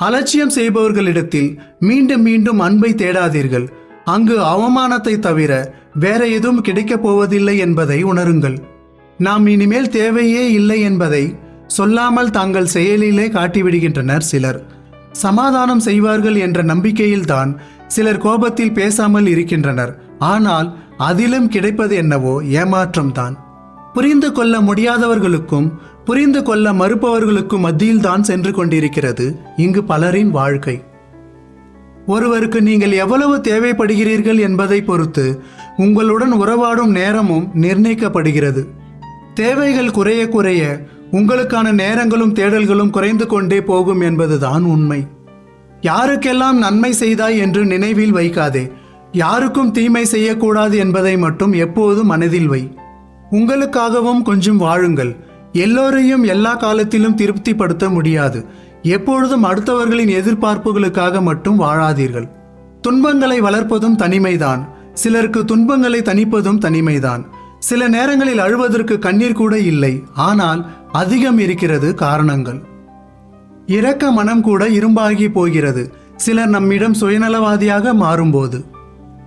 அலட்சியம் செய்பவர்களிடத்தில் மீண்டும் மீண்டும் அன்பை தேடாதீர்கள். அங்கு அவமானத்தை தவிர வேற எதுவும் கிடைக்கப் போவதில்லை என்பதை உணருங்கள். நாம் இனிமேல் தேவையே இல்லை என்பதை சொல்லாமல் தாங்கள் செயலிலே காட்டிவிடுகின்றனர் சிலர். சமாதானம் செய்வார்கள் என்ற நம்பிக்கையில்தான் சிலர் கோபத்தில் பேசாமல் இருக்கின்றனர். ஆனால் அதிலும் கிடைப்பது என்னவோ ஏமாற்றம்தான். புரிந்து கொள்ள முடியாதவர்களுக்கும் புரிந்து கொள்ள மறுப்பவர்களுக்கும் மத்தியில் தான் சென்று கொண்டிருக்கிறது இங்கு பலரின் வாழ்க்கை. ஒருவருக்கு நீங்கள் எவ்வளவு தேவைப்படுகிறீர்கள் என்பதை பொறுத்து உங்களுடன் உறவாடும் நேரமும் நிர்ணயிக்கப்படுகிறது. தேவைகள் குறைய குறைய உங்களுக்கான நேரங்களும் தேடல்களும் குறைந்து கொண்டே போகும் என்பதுதான் உண்மை. யாருக்கெல்லாம் நன்மை செய்தாய் என்று நினைவில் வைக்காதே யாருக்கும் தீமை செய்யக்கூடாது என்பதை மட்டும் எப்போதும் மனதில் வை. உங்களுக்காகவும் கொஞ்சம் வாழுங்கள். எல்லோரையும் எல்லா காலத்திலும் திருப்திப்படுத்த முடியாது. எப்பொழுதும் அடுத்தவர்களின் எதிர்பார்ப்புகளுக்காக மட்டும் வாழாதீர்கள். துன்பங்களை வளர்ப்பதும் தனிமைதான். சிலருக்கு துன்பங்களை தணிப்பதும் தனிமைதான். சில நேரங்களில் அழுவதற்கு கண்ணீர் கூட இல்லை. ஆனால் அதிகம் இருக்கிறது காரணங்கள். இரக்க மனம் கூட இரும்பாகி போகிறது. சிலர் நம்மிடம் சுயநலவாதியாக மாறும்போது.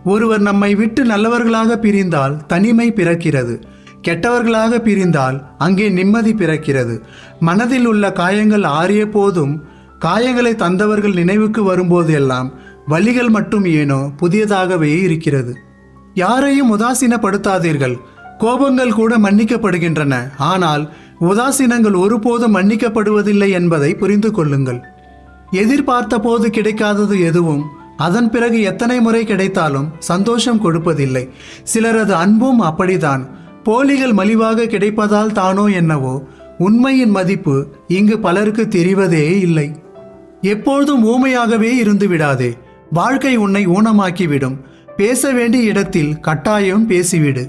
ஒருவர் நம்மை விட்டு நல்லவர்களாக பிரிந்தால் தனிமை பிறக்கிறது. கெட்டவர்களாக பிரிந்தால் அங்கே நிம்மதி பிறக்கிறது. மனதில் உள்ள காயங்கள் ஆறிய போதும் காயங்களை தந்தவர்கள் நினைவுக்கு வரும்போது எல்லாம் வலிகள் மட்டும் ஏனோ புதியதாகவே இருக்கிறது. யாரையும் உதாசீனப்படுத்தாதீர்கள். கோபங்கள் கூட மன்னிக்கப்படுகின்றன. ஆனால் உதாசீனங்கள் ஒருபோதும் மன்னிக்கப்படுவதில்லை என்பதை புரிந்து கொள்ளுங்கள். எதிர்பார்த்த போது கிடைக்காதது எதுவும் அதன் பிறகு எத்தனை முறை கிடைத்தாலும் சந்தோஷம் கொடுப்பதில்லை. சிலரது அன்பும் அப்படிதான் போலிகள் மலிவாக கிடைப்பதால் தானோ என்னவோ உண்மையின் மதிப்பு இங்கு பலருக்கு தெரிவதே இல்லை. எப்பொழுதும் ஊமையாகவே இருந்து விடாதே வாழ்க்கை உன்னை ஊனமாக்கிவிடும். பேச வேண்டிய இடத்தில் கட்டாயம் பேசிவிடு.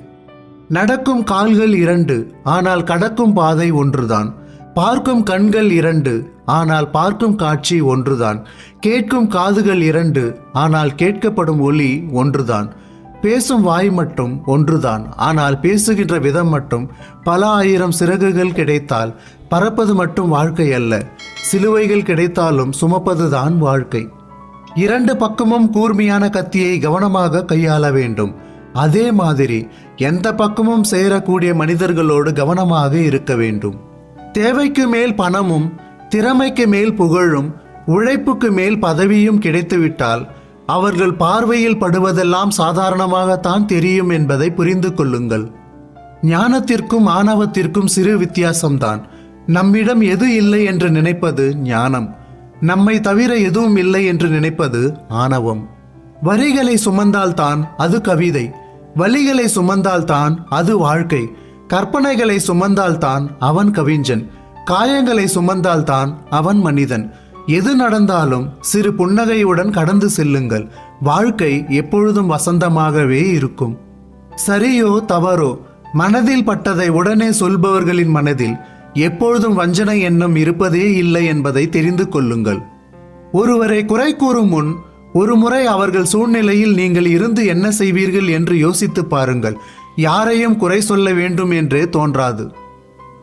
நடக்கும் கால்கள் இரண்டு ஆனால் கடக்கும் பாதை ஒன்றுதான். பார்க்கும் கண்கள் இரண்டு ஆனால் பார்க்கும் காட்சி ஒன்றுதான். கேட்கும் காதுகள் இரண்டு ஆனால் கேட்கப்படும் ஒலி ஒன்றுதான். பேசும் வாய் மட்டும் ஒன்றுதான். ஆனால் பேசுகின்ற விதம் மட்டும் பல ஆயிரம் சிறகுகள் கிடைத்தால் பறப்பது மட்டும் வாழ்க்கை அல்ல. சிலுவைகள் கிடைத்தாலும் சுமப்பதுதான் வாழ்க்கை. இரண்டு பக்கமும் கூர்மையான கத்தியை கவனமாக கையாள வேண்டும். அதே மாதிரி எந்த பக்கமும் சேரக்கூடிய மனிதர்களோடு கவனமாக இருக்க வேண்டும். தேவைக்கு மேல் பணமும் திறமைக்கு மேல் புகழும் உழைப்புக்கு மேல் பதவியும் கிடைத்துவிட்டால் அவர்கள் பார்வையில் படுவதெல்லாம் சாதாரணமாகத்தான் தெரியும் என்பதை புரிந்து கொள்ளுங்கள். ஞானத்திற்கும் ஆணவத்திற்கும் சிறு வித்தியாசம்தான். நம்மிடம் எது இல்லை என்று நினைப்பது ஞானம். நம்மை தவிர எதுவும் இல்லை என்று நினைப்பது ஆணவம். வரிகளை சுமந்தால்தான் அது கவிதை. வலிகளை சுமந்தால்தான் அது வாழ்க்கை. கற்பனைகளை சுமந்தால்தான் அவன் கவிஞன். காயங்களை சுமந்தால்தான் அவன் மனிதன். எது நடந்தாலும் சிறு புன்னகையுடன் கடந்து செல்லுங்கள். வாழ்க்கை எப்பொழுதும் வசந்தமாகவே இருக்கும். சரியோ தவறோ மனதில் பட்டதை உடனே சொல்பவர்களின் மனதில் எப்பொழுதும் வஞ்சனை எண்ணம் இருப்பதே இல்லை என்பதை தெரிந்து கொள்ளுங்கள். ஒருவரை குறை கூறும் முன் ஒரு முறை அவர்கள் சூழ்நிலையில் நீங்கள் இருந்து என்ன செய்வீர்கள் என்று யோசித்து பாருங்கள். யாரையும் குறை சொல்ல வேண்டும் என்றே தோன்றாது.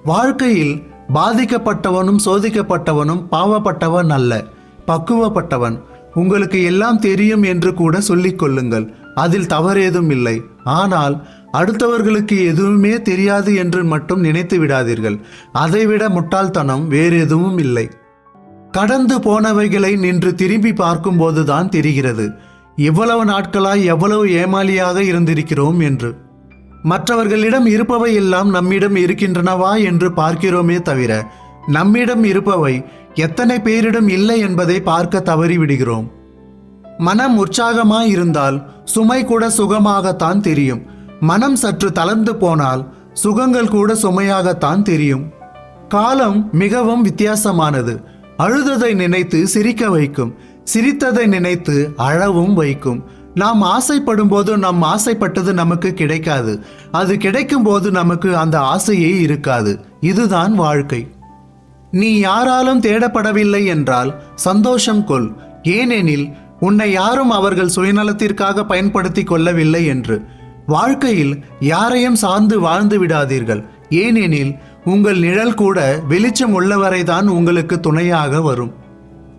வாழ்க்கையில் பாதிக்கப்பட்டவனும் சோதிக்கப்பட்டவனும் பாவப்பட்டவன் அல்ல பக்குவப்பட்டவன். உங்களுக்கு எல்லாம் தெரியும் என்று கூட சொல்லிக் கொள்ளுங்கள். அதில் தவறேதும் இல்லை. ஆனால் அடுத்தவர்களுக்கு எதுவுமே தெரியாது என்று மட்டும் நினைத்து விடாதீர்கள். அதைவிட முட்டாள்தனம் வேறு எதுவும் இல்லை. கடந்து போனவைகளை நின்று திரும்பி பார்க்கும்போதுதான் தெரிகிறது. இவ்வளவு நாட்களாய் எவ்வளவு ஏமாளியாக இருந்திருக்கிறோம் என்று. மற்றவர்களிடம் இருப்பவை எல்லாம் நம்மிடம் இருக்கின்றனவா என்று பார்க்கிறோமே தவிர நம்மிடம் இருப்பவை எத்தனை பேரிடம் இல்லை என்பதை பார்க்க தவறிவிடுகிறோம். மனம் உற்சாகமாய் இருந்தால் சுமை கூட சுகமாகத்தான் தெரியும். மனம் சற்று தளர்ந்து போனால் சுகங்கள் கூட சுமையாகத்தான் தெரியும். காலம் மிகவும் வித்தியாசமானது. அழுததை நினைத்து சிரிக்க வைக்கும். சிரித்ததை நினைத்து அழவும் வைக்கும். நாம் ஆசைப்படும் போது நம் ஆசைப்பட்டது நமக்கு கிடைக்காது. அது கிடைக்கும் போது நமக்கு அந்த ஆசையே இருக்காது. இதுதான் வாழ்க்கை. நீ யாராலும் தேடப்படவில்லை என்றால் சந்தோஷம் கொள். ஏனெனில் உன்னை யாரும் அவர்கள் சுயநலத்திற்காக பயன்படுத்தி கொள்ளவில்லை என்று. வாழ்க்கையில் யாரையும் சார்ந்து வாழ்ந்து விடாதீர்கள். ஏனெனில் உங்கள் நிழல் கூட வெளிச்சம் உள்ளவரைதான் உங்களுக்கு துணையாக வரும்.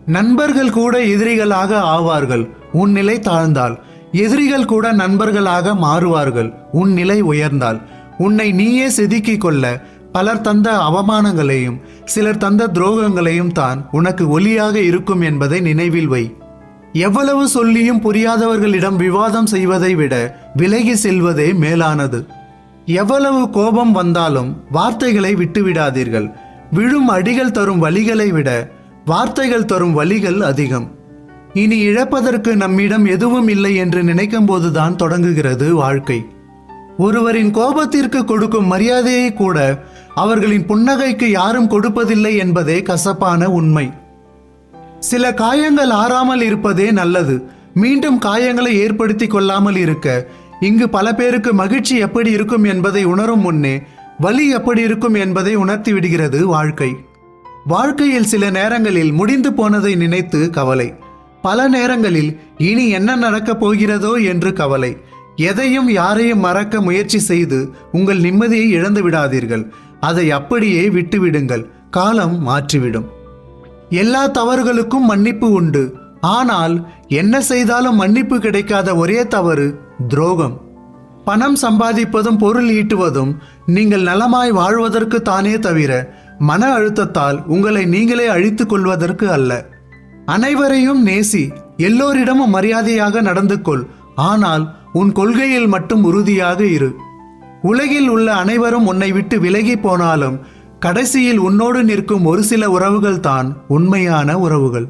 நண்பர்கள் கூட எதிரிகளாக ஆவார்கள். உன் நிலை தாழ்ந்தால். எதிரிகள் கூட நண்பர்களாக மாறுவார்கள். உன் நிலை உயர்ந்தால். உன்னை நீயே செதுக்கிக் கொள்ள. பலர் தந்த அவமானங்களையும் சிலர் தந்த துரோகங்களையும் தான் உனக்கு ஒலியாக இருக்கும் என்பதை நினைவில் வை. எவ்வளவு சொல்லியும் புரியாதவர்களிடம் விவாதம் செய்வதை விட விலகி செல்வதே மேலானது. எவ்வளவு கோபம் வந்தாலும் வார்த்தைகளை விட்டுவிடாதீர்கள். விழும் அடிகள் தரும் வழிகளை விட வார்த்தைகள் தரும் வழிகள் அதிகம். இனி இழப்பதற்கு நம்மிடம் எதுவும் இல்லை என்று நினைக்கும் போதுதான் தொடங்குகிறது வாழ்க்கை. ஒருவரின் கோபத்திற்கு கொடுக்கும் மரியாதையை கூட அவர்களின் புன்னகைக்கு யாரும் கொடுப்பதில்லை என்பதே கசப்பான உண்மை. சில காயங்கள் ஆறாமல் இருப்பதே நல்லது. மீண்டும் காயங்களை ஏற்படுத்தி கொள்ளாமல் இருக்க இங்கு பல பேருக்கு மகிழ்ச்சி எப்படி இருக்கும் என்பதை உணரும் முன்னே வலி எப்படி இருக்கும் என்பதை உணர்த்தி விடுகிறது வாழ்க்கை. வாழ்க்கையில் சில நேரங்களில் முடிந்து போனதை நினைத்து கவலை. பல நேரங்களில் இனி என்ன நடக்கப் போகிறதோ என்று கவலை. எதையும் யாரையும் மறக்க முயற்சி செய்து உங்கள் நிம்மதியை இழந்து விடாதீர்கள். அதை அப்படியே விட்டுவிடுங்கள். காலம் மாற்றிவிடும். எல்லா தவறுகளுக்கும் மன்னிப்பு உண்டு. ஆனால் என்ன செய்தாலும் மன்னிப்பு கிடைக்காத ஒரே தவறு துரோகம். பணம் சம்பாதிப்பதும் பொருள் ஈட்டுவதும் நீங்கள் நலமாய் வாழ்வதற்கு தானே தவிர மன அழுத்தத்தால் உங்களை நீங்களே அழித்துக் கொள்வதற்கு அல்ல. அனைவரையும் நேசி எல்லோரிடமும் மரியாதையாக நடந்து கொள். ஆனால் உன் கொள்கையில் மட்டும் உறுதியாக இரு. உலகில் உள்ள அனைவரும் உன்னை விட்டு விலகி போனாலும் கடைசியில் உன்னோடு நிற்கும் ஒரு சில உறவுகள் தான் உண்மையான உறவுகள்.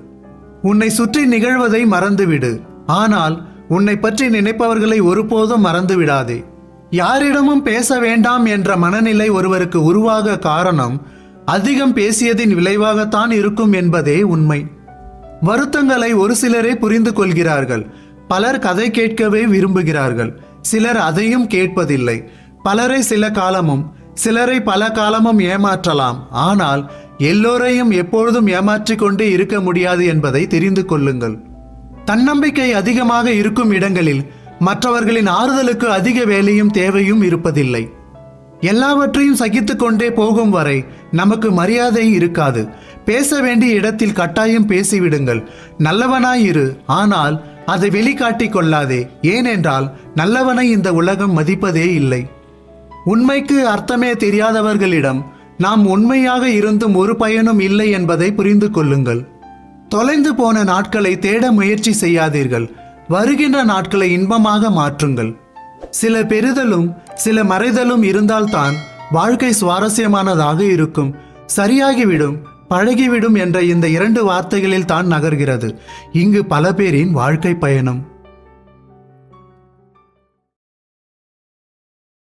உன்னை சுற்றி நிகழ்வதை மறந்துவிடு. ஆனால் உன்னை பற்றி நினைப்பவர்களை ஒருபோதும் மறந்துவிடாதே. யாரிடமும் பேச வேண்டாம் என்ற மனநிலை ஒருவருக்கு உருவாக காரணம் அதிகம் பேசியதின் விளைவாகத்தான் இருக்கும் என்பதே உண்மை. வருத்தங்களை ஒரு சிலரே புரிந்து கொள்கிறார்கள் பலர் கதை கேட்கவே விரும்புகிறார்கள். சிலர் அதையும் கேட்பதில்லை. பலரை சில காலமும் சிலரை பல காலமும் ஏமாற்றலாம். ஆனால் எல்லோரையும் எப்பொழுதும் ஏமாற்றிக் கொண்டே இருக்க முடியாது என்பதை தெரிந்து கொள்ளுங்கள். தன்னம்பிக்கை அதிகமாக இருக்கும் இடங்களில் மற்றவர்களின் ஆறுதலுக்கு அதிக வேலையும் தேவையும் இருப்பதில்லை. எல்லாவற்றையும் சகித்து கொண்டே போகும் வரை நமக்கு மரியாதை இருக்காது. பேச வேண்டிய இடத்தில் கட்டாயம் பேசிவிடுங்கள். நல்லவனாயிரு ஆனால் அதை வெளிக்காட்டி கொள்ளாதே. ஏனென்றால் நல்லவனை இந்த உலகம் மதிப்பதே இல்லை. உண்மைக்கு அர்த்தமே தெரியாதவர்களிடம் நாம் உண்மையாக இருந்தும் ஒரு பயனும் இல்லை என்பதை புரிந்து கொள்ளுங்கள். தொலைந்து போன நாட்களை தேட முயற்சி செய்யாதீர்கள். வருகின்ற நாட்களை இன்பமாக மாற்றுங்கள். சில பெறுதலும் சில மறைதலும் இருந்தால்தான் வாழ்க்கை சுவாரஸ்யமானதாக இருக்கும். சரியாகிவிடும். பழகிவிடும் என்ற இந்த இரண்டு வார்த்தைகளில் தான் நகர்கிறது. இங்கு பல பேரின் வாழ்க்கை பயணம்.